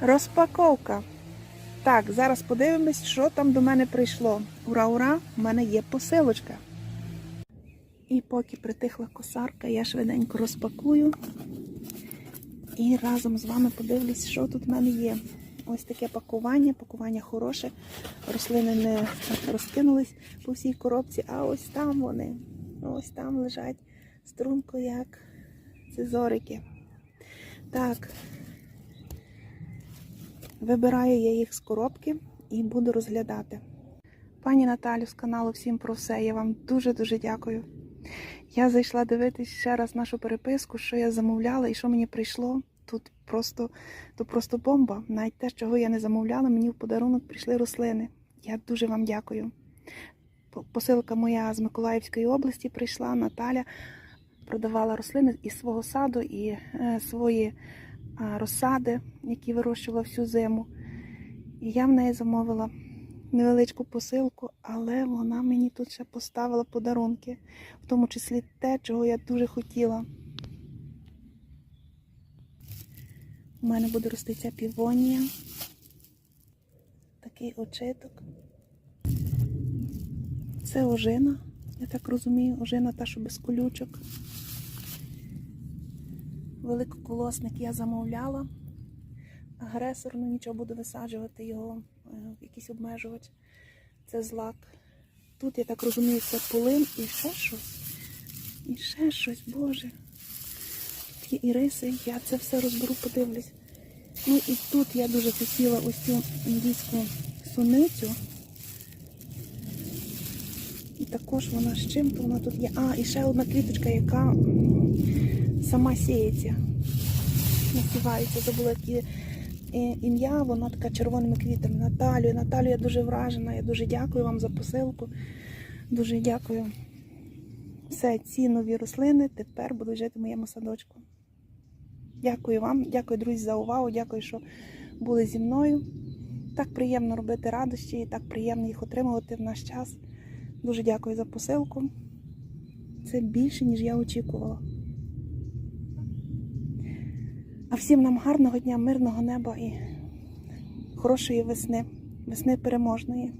Розпаковка. Так, зараз подивимось, що там до мене прийшло. Ура, ура! У мене є посилочка. І поки притихла косарка, я швиденько розпакую. І разом з вами подивлюсь, що тут в мене є. Ось таке пакування, пакування хороше. Рослини не розкинулись по всій коробці, а ось там вони. Ось там лежать струнко, як цизорики. Так, вибираю я їх з коробки і буду розглядати. Пані Наталю з каналу Всім про все. Я вам дуже-дуже дякую. Я зайшла дивитись ще раз нашу переписку, що я замовляла і що мені прийшло. Тут просто, то просто бомба. Навіть те, чого я не замовляла, мені в подарунок прийшли рослини. Я дуже вам дякую. Посилка моя з Миколаївської області прийшла. Наталя продавала рослини із свого саду і е, свої розсади, які вирощувала всю зиму. І я в неї замовила невеличку посилку, але вона мені тут ще поставила подарунки, в тому числі те, чого я дуже хотіла. У мене буде рости ця півонія. Такий очиток. Це ожина, я так розумію, ожина та, що без колючок. Великоколосник я замовляла. Агресор, ну нічого буду висаджувати його, е, в якийсь обмежувач. Це злак. Тут, я так розумію, це полин і ще щось. І ще щось, Боже. Тут є іриси, я це все розберу, подивлюсь. Ну і тут я дуже хотіла ось цю індійську суницю. І також вона з чим-то вона тут є. А, і ще одна квіточка, яка сама сіється. Насівається, забула які е, ім'я, вона така червоними квітами. Наталію. Наталю, я дуже вражена. Я дуже дякую вам за посилку. Дуже дякую. Все, ці нові рослини тепер будуть жити в моєму садочку. Дякую вам, дякую, друзі, за увагу. Дякую, що були зі мною. Так приємно робити радощі і так приємно їх отримувати в наш час. Дуже дякую за посилку. Це більше, ніж я очікувала. А всім нам гарного дня, мирного неба і хорошої весни, весни переможної.